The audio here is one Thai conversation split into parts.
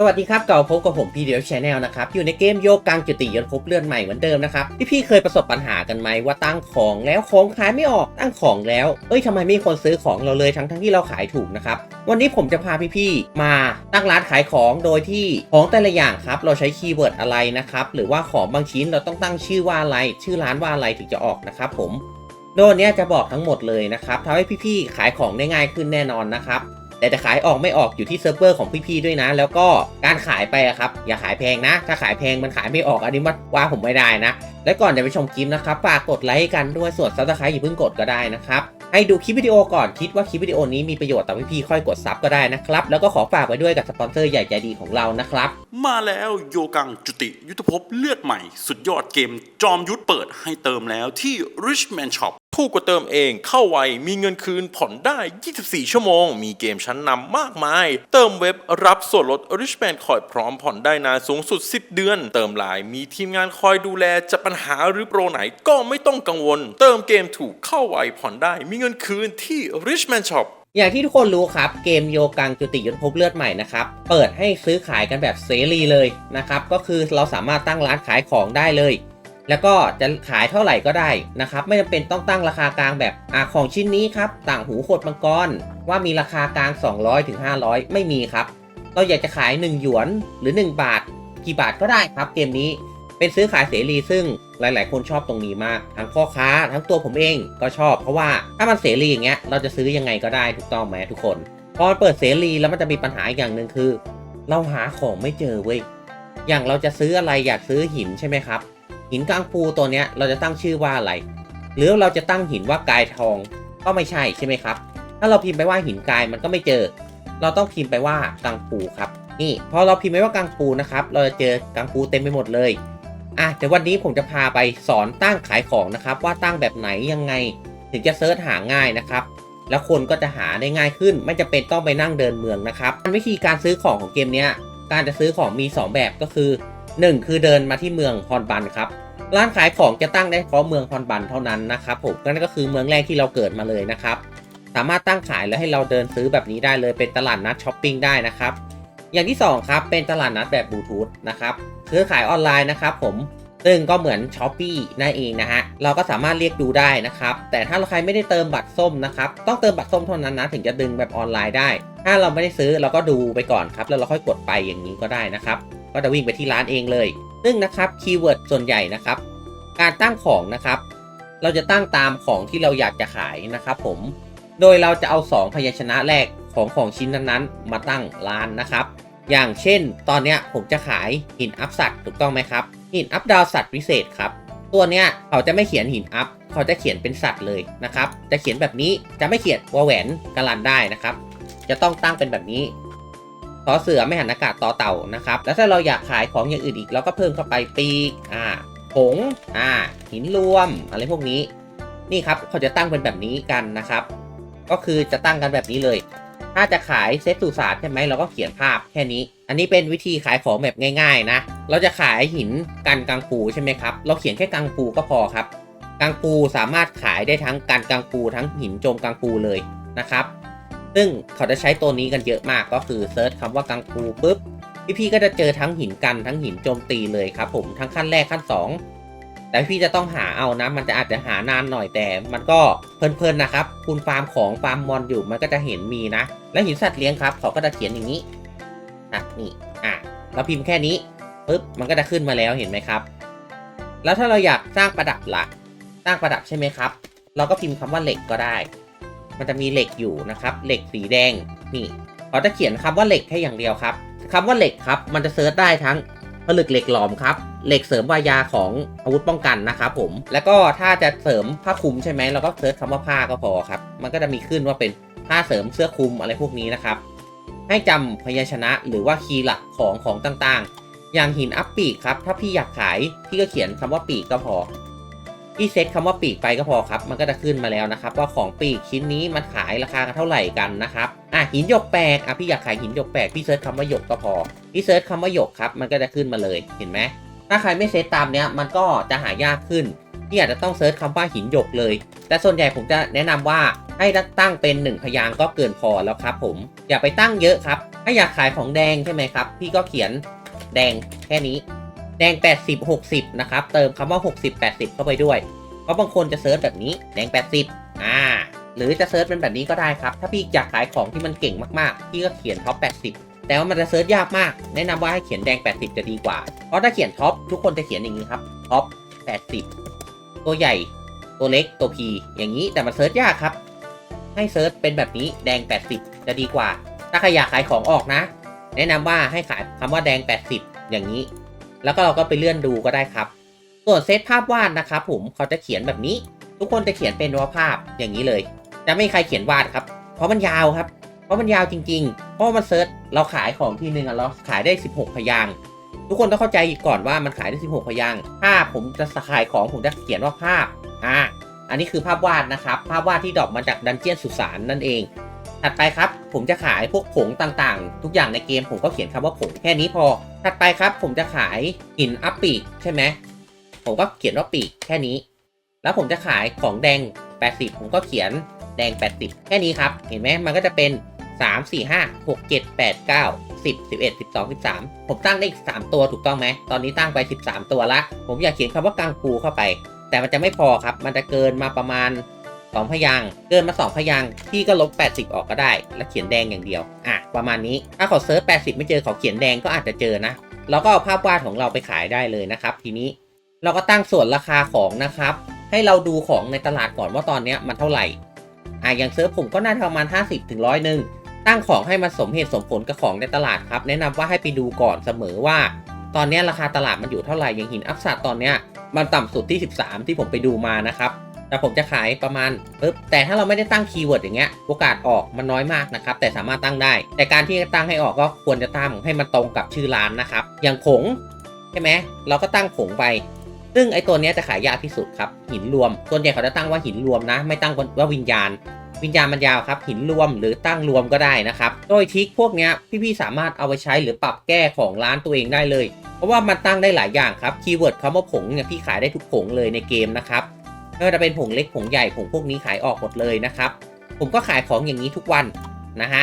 สวัสดีครับเก่าพบกับผมพี่เดียวชแนลนะครับ อยู่ในเกมโยกกังจุติยศภพเลื่อนใหม่เหมือนเดิมนะครับพี่พี่เคยประสบปัญหากันไหมว่าตั้งของแล้วของขายไม่ออกตั้งของแล้วเอ้ยทำไมไม่มีคนซื้อของเราเลยทั้งทั้งที่เราขายถูกนะครับวันนี้ผมจะพาพี่พี่ๆมาตั้งร้านขายของโดยที่ของแต่ละอย่างครับเราใช้คีย์เวิร์ดอะไรนะครับหรือว่าของบางชิ้นเราต้องตั้งชื่อว่าอะไร ชื่อร้านว่าอะไรถึงจะออกนะครับผมโดยนนี้จะบอกทั้งหมดเลยนะครับทำให้พี่ๆขายของได้ง่ายขึ้นแน่นอนนะครับ แต่จะขายออกไม่ออกอยู่ที่เซิร์ฟเวอร์ของพี่ๆด้วยนะ แล้วก็การขายไปอะครับอย่าขายแพงนะ ถ้าขายแพงมันขายไม่ออกอันนี้ว่าว่าผมไม่ได้นะ และก่อนจะไปชมคลิปนะครับฝากกดไลค์ให้กันด้วยส่วนซับสไครต์อย่าเพิ่งกดก็ได้นะครับให้ดูคลิปวิดีโอก่อนคิดว่าคลิปวิดีโอนี้มีประโยชน์ต่อพี่ๆค่อยกดซับก็ได้นะครับ แล้วก็ขอฝากไว้ด้วยกับสปอนเซอร์ใหญ่ใจดีของเรานะครับ มาแล้วโยกังจุติยุทธภพเลือดใหม่ สุดยอดเกมจอมยุทธเปิดให้เติมแล้วที่ Richman Shop ถูกกว่าเติมเองเข้าไวมีเงินคืนผ่อนได้ 24 ชั่วโมง มีเกมชั้นนำมากมาย เติมเว็บรับส่วนลด Richman คอยพร้อมผ่อนได้นานสูงสุด 10 เดือน เติมไลน์มีทีมงานคอยดูแลจะปัญหาหรือโปรไหนก็ไม่ต้องกังวล เติมเกมถูกเข้าไวผ่อนได้ มีเงินคืนที่ Richman Shop อย่างที่ทุกคนรู้ครับ เกมโยกังจุติยุทธภพเลือดใหม่นะครับ เปิดให้ซื้อขายกันแบบเสรีเลยนะครับ ก็คือเราสามารถตั้งร้านขายของได้เลย แล้วก็จะขายเท่าไหร่ก็ได้นะครับ ไม่จำเป็นต้องตั้งราคากลางแบบอาของชิ้นนี้ครับ ต่างหูขดมังกร ว่ามีราคากลาง 200ถึง500 ไม่มีครับ เราอยากจะขาย 1 หยวนหรือ 1 บาท กี่บาทก็ได้ครับเกมนี้เป็นซื้อขายเสรีซึ่งหลาย ๆ คนชอบตรงนี้มาก ทั้งพ่อค้าทั้งตัวผมเองก็ชอบ เพราะว่าถ้ามันเสรีอย่างเงี้ยเราจะซื้อยังไงก็ได้ถูกต้องไหมทุกคน พอเปิดเสรีแล้วมันจะมีปัญหาอีกอย่างหนึ่งคือ เราหาของไม่เจอเว้ยอย่างเราจะซื้ออะไรอยากซื้อหินใช่ไหมครับ หินกลางปูตัวเนี้ยเราจะตั้งชื่อว่าอะไร หรือเราจะตั้งหินว่ากายทองก็ไม่ใช่ใช่ไหมครับ ถ้าเราพิมพ์ไปว่าหินกายมันก็ไม่เจอ เราต้องพิมพ์ไปว่ากังปูครับ นี่พอเราพิมพ์ไปว่ากังปูนะครับ เราจะเจอกังปูเต็มไปหมดเลยอะเดี๋ยววันนี้ผมจะพาไปสอนตั้งขายของนะครับ ว่าตั้งแบบไหนยังไง ถึงจะเซิร์ชหาง่ายนะครับ แล้วคนก็จะหาได้ง่ายขึ้น ไม่จะเป็นต้องไปนั่งเดินเมืองนะครับวิธีการซื้อของของเกมนี้การจะซื้อของมี 2 แบบก็คือ 1 คือเดินมาที่เมืองฮอนบันครับ ร้านขายของจะตั้งได้เฉพาะเมืองฮอนบันเท่านั้นนะครับผมนั่นก็คือเมืองแรกที่เราเกิดมาเลยนะครับ สามารถตั้งขายแล้วให้เราเดินซื้อแบบนี้ได้เลยเป็นตลาดนัดช้อปปิ้งได้นะครับ อย่างที่สองครับ เป็นตลาดนัดแบบบลูทูธนะครับซื้อขายออนไลน์นะครับผมซึ่งก็เหมือนช้อปปี้นั่นเองนะฮะ เราก็สามารถเรียกดูได้นะครับ แต่ถ้าใครไม่ได้เติมบัตรส้มนะครับ ต้องเติมบัตรส้มเท่านั้นนะถึงจะดึงแบบออนไลน์ได้ ถ้าเราไม่ได้ซื้อเราก็ดูไปก่อนครับ แล้วเราค่อยกดไปอย่างนี้ก็ได้นะครับ ก็จะวิ่งไปที่ร้านเองเลย ซึ่งนะครับคีย์เวิร์ดส่วนใหญ่นะครับ การตั้งของนะครับ เราจะตั้งตามของที่เราอยากจะขายนะครับผม โดยเราจะเอา 2 พยัญชนะแรกของของชิ้นนั้นๆ มาตั้งร้านนะครับ อย่างเช่น ตอนนี้ผมจะขายหินอัพสัตว์ถูกต้องไหมครับ หินอัพดาวสัตว์พิเศษครับ ตัวเนี้ยเขาจะไม่เขียนหินอัพเขาจะเขียนเป็นสัตว์เลยนะครับ จะเขียนแบบนี้จะไม่เขียนวาแหวนกาลันได้นะครับ จะต้องตั้งเป็นแบบนี้ ต่อเสือไม่หันอากาศต่อเต่านะครับ แล้วถ้าเราอยากขายของอย่างอื่นอีกเราก็เพิ่มเข้าไปปีกอ่าผงอ่า หินรวมอะไรพวกนี้ นี่ครับเขาจะตั้งเป็นแบบนี้กันนะครับ ก็คือจะตั้งกันแบบนี้เลย ถ้าจะขายเซตสุสานใช่ไหมเราก็เขียนภาพแค่นี้ อันนี้เป็นวิธีขายของแบบง่าย ๆ นะ เราจะขายหินกันกังปูใช่ไหมครับ เราเขียนแค่กังปูก็พอครับกังปูสามารถขายได้ทั้งกันกังปูทั้งหินโจมกังปูเลยนะครับ ซึ่งเขาจะใช้ตัวนี้กันเยอะมากก็คือเซิร์ชคำว่ากังปูปุ๊บพี่ๆก็จะเจอทั้งหินกันทั้งหินโจมตีเลยครับผมทั้งขั้นแรกขั้น 2 แต่พี่จะต้องหาเอานะ มันจะอาจจะหานานหน่อยแต่ มันก็เพลินๆนะครับ คุณฟาร์มของฟาร์มมอนอยู่มันก็จะเห็นมีนะ แล้วหินสัตว์เลี้ยงครับ เขาก็จะเขียนอย่างนี้อะนี่อะเราพิมพ์แค่นี้ปุ๊บมันก็จะขึ้นมาแล้วเห็นไหมครับ แล้วถ้าเราอยากสร้างประดับละ่ะ สร้างประดับใช่ไหมครับ เราก็พิมพ์คำว่าเหล็กก็ได้ มันจะมีเหล็กอยู่นะครับ เหล็กสีแดงนี่เขาจะเขียนคำว่าเหล็กแค่อย่างเดียวครับคำว่าเหล็กครับ มันจะเซิร์ชได้ทั้งผลึกเหล็กหลอมครับเหล็กเสริมวายาของอาวุธป้องกันนะครับผม แล้วก็ถ้าจะเสริมผ้าคลุมใช่ไหมเราก็เซิร์ชคำว่าผ้าก็พอครับ มันก็จะมีขึ้นว่าเป็นผ้าเสริมเสื้อคลุมอะไรพวกนี้นะครับ ให้จำพยัญชนะหรือว่าคีย์หลักของของต่างๆ อย่างหินอัพปีกครับ ถ้าพี่อยากขายพี่ก็เขียนคำว่าปีกก็พอ พี่เซตคำว่าปีกไปก็พอครับ มันก็จะขึ้นมาแล้วนะครับ ว่าของปีกชิ้นนี้มันขายราคาเท่าไหร่กันนะครับอะหินหยกแปลกอะพี่อยากขายหินหยกแปลกพี่เซิร์ชคำว่าหยกก็พอพี่เซิร์ชคำว่าหยกครับมันก็จะขึ้นมาเลยเห็นไหมถ้าใครไม่เซตตามเนี้ยมันก็จะหายากขึ้นพี่อาจจะต้องเซิร์ชคำว่าหินหยกเลย แต่ส่วนใหญ่ผมจะแนะนำว่าให้ตั้งเป็นหนึ่งพยางก็เกินพอแล้วครับผม อย่าไปตั้งเยอะครับ ถ้าอยากขายของแดงใช่ไหมครับ พี่ก็เขียนแดงแค่นี้ แดง 80 60 นะครับ เติมคำว่า 60 80 เข้าไปด้วย เพราะบางคนจะเซิร์ชแบบนี้แดง 80 อ่า หรือจะเซิร์ชเป็นแบบนี้ก็ได้ครับ ถ้าพี่อยากขายของที่มันเก่งมากๆ พี่ก็เขียนท็อป 80 แต่ว่ามันจะเซิร์ชยากมาก แนะนำว่าให้เขียนแดง 80 จะดีกว่า เพราะถ้าเขียนท็อปทุกคนจะเขียนอย่างนี้ครับ ท็อป 80 ตัวใหญ่ ตัวเล็ก ตัว P อย่างนี้ แต่มันเซิร์ชยากครับ ให้เซิร์ชเป็นแบบนี้แดง 80 จะดีกว่า ถ้าใครอยากขายของออกนะ แนะนำว่าให้ขายคำว่าแดง 80 อย่างนี้ แล้วก็เราก็ไปเลื่อนดูก็ได้ครับ ส่วนเซตภาพวาดนะครับผมเขาจะเขียนแบบนี้ ทุกคนจะเขียนเป็นว่าภาพอย่างนี้เลย จะไม่มีใครเขียนวาดครับ เพราะมันยาวครับ เพราะมันยาวจริง ๆ เพราะมันเซิร์ชเราขายของทีนึงอะเราขายได้ 16 พยางทุกคนต้องเข้าใจก่อนว่ามันขายได้ 16 พยางค์ภาพผมจะขายของผมจะเขียนว่าภาพอ่าอันนี้คือภาพวาดนะครับ ภาพวาดที่ดรอกมาจากดันเจียนสุสานนั่นเอง ถัดไปครับ ผมจะขายพวกผงต่างๆ ทุกอย่างในเกมผมก็เขียนคำว่าผงแค่นี้พอ ถัดไปครับ ผมจะขายหินอัปปีกใช่ไหมผมก็เขียนว่าปีกแค่นี้ แล้วผมจะขายของแดง 80 ผมก็เขียนแดง 80 แค่นี้ครับ เห็นไหมมันก็จะเป็น 3 4 5 6 7 8 9 10 11 12 13 ผมตั้งได้อีก 3 ตัวถูกต้องไหม ตอนนี้ตั้งไป 13 ตัวละ ผมอยากเขียนคำว่ากังฟูเข้าไป แต่มันจะไม่พอครับ มันจะเกินมาประมาณ 2พยางเกินมา2พยางพี่ก็ลบ 80 ออกก็ได้ แล้วเขียนแดงอย่างเดียว อะ ประมาณนี้ ถ้าเขาเซิร์ช80 ไม่เจอเขาเขียนแดงก็อาจจะเจอนะ เราก็เอาภาพวาดของเราไปขายได้เลยนะครับ ทีนี้เราก็ตั้งส่วนราคาของนะครับ ให้เราดูของในตลาดก่อนว่าตอนเนี้ยมันเท่าไหร่ อะอย่างเซิร์ฟผมก็น่าจะประมาณ 50ถึงร้อยหนึ่งตั้งของให้มันสมเหตุสมผลกับของในตลาดครับ แนะนำว่าให้ไปดูก่อนเสมอว่า ตอนเนี้ยราคาตลาดมันอยู่เท่าไหร่อย่างหินอัพสัตตอนเนี้ยมันต่ำสุดที่ 13 ที่ผมไปดูมานะครับ แต่ผมจะขายประมาณปึ๊บแต่ถ้าเราไม่ได้ตั้งคีย์เวิร์ดอย่างเงี้ยโอกาสออกมันน้อยมากนะครับ แต่สามารถตั้งได้ แต่การที่จะตั้งให้ออกก็ควรจะตั้งให้มันตรงกับชื่อร้านนะครับ อย่างผงใช่ไหมเราก็ตั้งผงไป ซึ่งไอตัวนี้จะขายยากที่สุดครับ หินรวมส่วนใหญ่เขาจะตั้งว่าหินรวมนะ ไม่ตั้งว่าวิญญาณ วิญญาณมันยาวครับ หินรวมหรือตั้งรวมก็ได้นะครับ โดยทิกพวกนี้พี่ๆสามารถเอาไปใช้หรือปรับแก้ของร้านตัวเองได้เลย เพราะว่ามันตั้งได้หลายอย่างครับคีย์เวิร์ดคำว่าผงเนี่ยพี่ขายได้ทุกผงเลยในเกมนะครับ ไม่ว่าจะเป็นผงเล็กผงใหญ่ผงพวกนี้ขายออกหมดเลยนะครับ ผมก็ขายของอย่างนี้ทุกวันนะฮะ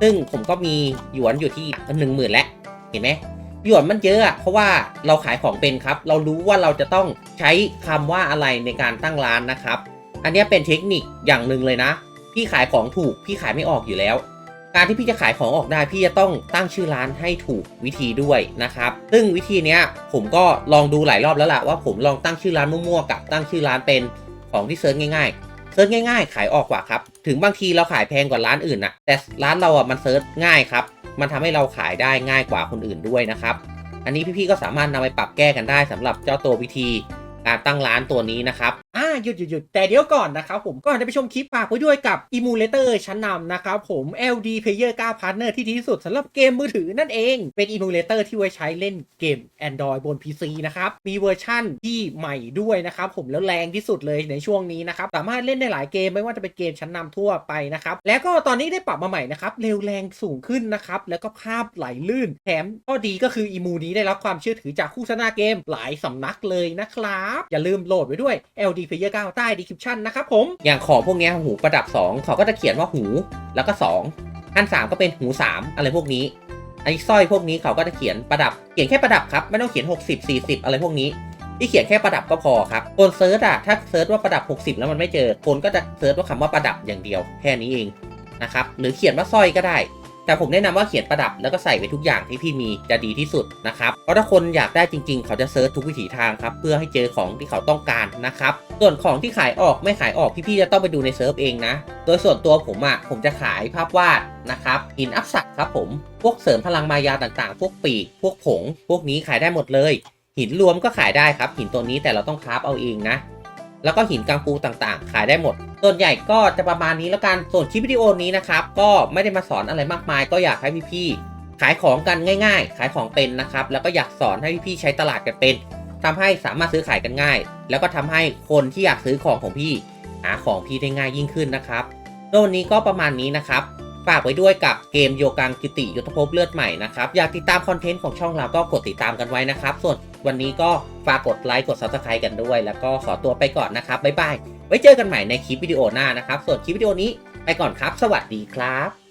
ซึ่งผมก็มีหยวนอยู่ที่หนึ่งหมื่นแล้ว เห็นไหมหยวนมันเยอะเพราะว่าเราขายของเป็นครับ เรารู้ว่าเราจะต้องใช้คำว่าอะไรในการตั้งร้านนะครับ อันนี้เป็นเทคนิคอย่างหนึ่งเลยนะ พี่ขายของถูกพี่ขายไม่ออกอยู่แล้ว การที่พี่จะขายของออกได้พี่จะต้องตั้งชื่อร้านให้ถูกวิธีด้วยนะครับ ซึ่งวิธีเนี้ยผมก็ลองดูหลายรอบแล้วล่ะว่าผมลองตั้งชื่อร้านมั่วๆกับตั้งชื่อร้านเป็นของที่เซิร์ชง่ายๆเซิร์ชง่ายๆ ขายออกกว่าครับ ถึงบางทีเราขายแพงกว่าร้านอื่นนะแต่ร้านเราอะมันเซิร์ชง่ายครับ มันทำให้เราขายได้ง่ายกว่าคนอื่นด้วยนะครับ อันนี้พี่ๆก็สามารถนำไปปรับแก้กันได้สำหรับเจ้าตัววิธีการตั้งร้านตัวนี้นะครับ หยุดหยุดหยุดแต่เดี๋ยวก่อนนะครับผมก่อนจะไปชมคลิปฝากไว้ด้วยกับ Emulator ชั้นนำนะครับผม LD Player 9 Partner ที่ดีที่สุดสำหรับเกมมือถือนั่นเอง เป็น Emulator ที่ไว้ใช้เล่นเกม Android บน PC นะครับ มีเวอร์ชั่นที่ใหม่ด้วยนะครับผมแล้วแรงที่สุดเลยในช่วงนี้นะครับ สามารถเล่นได้หลายเกมไม่ว่าจะเป็นเกมชั้นนำทั่วไปนะครับ แล้วก็ตอนนี้ได้ปรับมาใหม่นะครับ เร็วแรงสูงขึ้นนะครับ แล้วก็ภาพไหลลื่น แถมข้อดีก็คืออีมูนี้ได้รับความเชื่อถือจากคู่ชนะเกมหลายสำนักเลยนะครับ อย่าลืมโหลดไว้ด้วย LD Player 9ใต้ description นะครับผม อย่างของพวกนี้หูประดับ 2 เขาก็จะเขียนว่าหูแล้วก็ 2 อัน 3 ก็เป็นหู 3 อะไรพวกนี้ไอ้สร้อยพวกนี้เขาก็จะเขียนประดับ เขียนแค่ประดับครับ ไม่ต้องเขียน 60 40 อะไรพวกนี้ ที่เขียนแค่ประดับก็พอครับ คนเซิร์ชอะถ้าเซิร์ชว่าประดับ 60 แล้วมันไม่เจอ คนก็จะเซิร์ชว่าคำว่าประดับอย่างเดียว แค่นี้เองนะครับ หรือเขียนว่าสร้อยก็ได้ แต่ผมแนะนำว่าเขียนประดับแล้วก็ใส่ไปทุกอย่างที่พี่มีจะดีที่สุดนะครับเพราะถ้าคนอยากได้จริงๆ เขาจะเซิร์ชทุกวิถีทางครับเพื่อให้เจอของที่เขาต้องการนะครับส่วนของที่ขายออกไม่ขายออกพี่ๆจะต้องไปดูในเซิร์ฟเองนะ โดยส่วนตัวผมอะผมจะขายภาพวาดนะครับหินอัพสักครับผมพวกเสริมพลังมายาต่างๆ พวกปีกพวกผง พวกนี้ขายได้หมดเลย หินรวมก็ขายได้ครับ หินตัวนี้แต่เราต้องคราฟเอาเองนะ แล้วก็หินกังฟูต่างๆ ขายได้หมด ส่วนใหญ่ก็จะประมาณนี้แล้วกัน ส่วนคลิปวิดีโอนี้นะครับ ก็ไม่ได้มาสอนอะไรมากมาย ก็อยากให้พี่ๆขายของกันง่าย ๆ ขายของเป็นนะครับ แล้วก็อยากสอนให้พี่ๆใช้ตลาดกันเป็นทำให้สามารถซื้อขายกันง่าย แล้วก็ทำให้คนที่อยากซื้อของของพี่หาของพี่ได้ง่ายยิ่งขึ้นนะครับแล้ววันนี้ก็ประมาณนี้นะครับฝากไว้ด้วยกับเกมโยกังกิติยุทธภพเลือดใหม่นะครับ อยากติดตามคอนเทนต์ของช่องเราก็กดติดตามกันไว้นะครับ ส่วนวันนี้ก็ ฝากกดไลค์กด subscribe กันด้วย แล้วก็ขอตัวไปก่อนนะครับบ๊ายบายไว้เจอกันใหม่ในคลิปวิดีโอหน้านะครับ ส่วนคลิปวิดีโอนี้ไปก่อนครับ สวัสดีครับ